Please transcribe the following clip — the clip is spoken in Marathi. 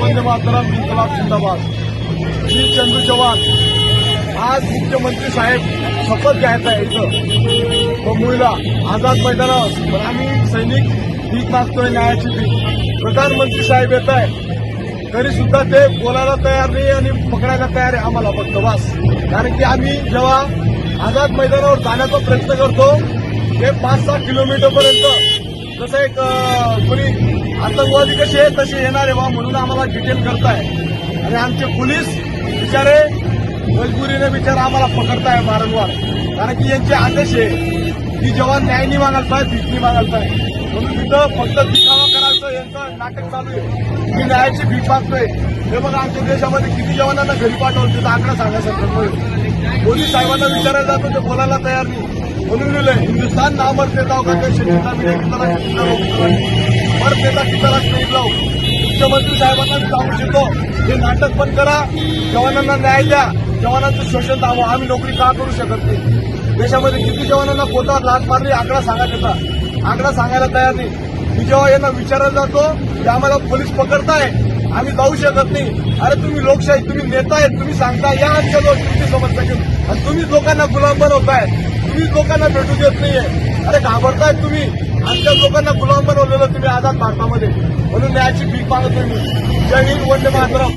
वंदे मातरम इन्कलाब जिंदाबाद. श्री चंद्र चव्हाण. आज मुख्यमंत्री साहेब शपथ घ्यायचा आहे इथं मुंबईला आझाद मैदानावर पण आम्ही सैनिक भीक मागतोय न्यायाची भीक प्रधानमंत्री साहेब येत आहे तरी सुद्धा ते बोलायला तयार नाही आणि पकडायला तयार आहे आम्हाला फक्त. वास कारण की आम्ही जेव्हा आझाद मैदानावर जाण्याचा प्रयत्न करतो ते पाच सहा किलोमीटर पर्यंत जसं एक कोणी आतंकवादी कसे आहे तसे येणार आहे बा म्हणून आम्हाला डिटेल करताय. आणि आमचे पोलीस बिचारे मजबुरीने बिचारे आम्हाला पकडताय वारंवार. कारण की यांचे आदेश आहे की जवान न्याय नाही मागायचाय भीतनी मागायचाय म्हणून तिथं फक्त दिखावा करायचं यांचं नाटक चालू आहे. मी न्यायाची भीक मागतोय. हे बघा आमच्या देशामध्ये किती जवानांना घरी पाठवलं तिथं आकडा सांगायचा पोलीस साहेबांना विचारायला जातो ते बोलायला तयार नाही. म्हणून लिहिलंय हिंदुस्तान नामर देता होगा ते शेतीचा मिळेल की कितना लोग देता की तरह नाही मुख्यमंत्री साहेबांना मी सांगू शकतो हे नाटक पण करा जवानांना न्याय द्या. जवानांचं शोषण थांबवा आम्ही नोकरी का करू शकत नाही? देशामध्ये किती जवानांना पोटावर लाच मारली आकडा सांगा त्याचा आकडा सांगायला तयार नाही. मी जेव्हा यांना विचारायला जातो की आम्हाला पोलीस पकडताय. आम्ही जाऊ शकत नाही. अरे तुम्ही लोकशाही तुम्ही नेता आहेत तुम्ही सांगता या आमच्या लोक तुमची समस्या घेऊन. आणि तुम्हीच लोकांना गुलाम बनवताय. तुम्हीच लोकांना भेटू देत नाहीये. अरे घाबरताय तुम्ही. आमच्या लोकांना गुलाम बनवलेलं तुम्ही आझाद भारतामध्ये. म्हणून न्यायाची भीक मागत तुम्ही जय हिंद वंदे मातरम.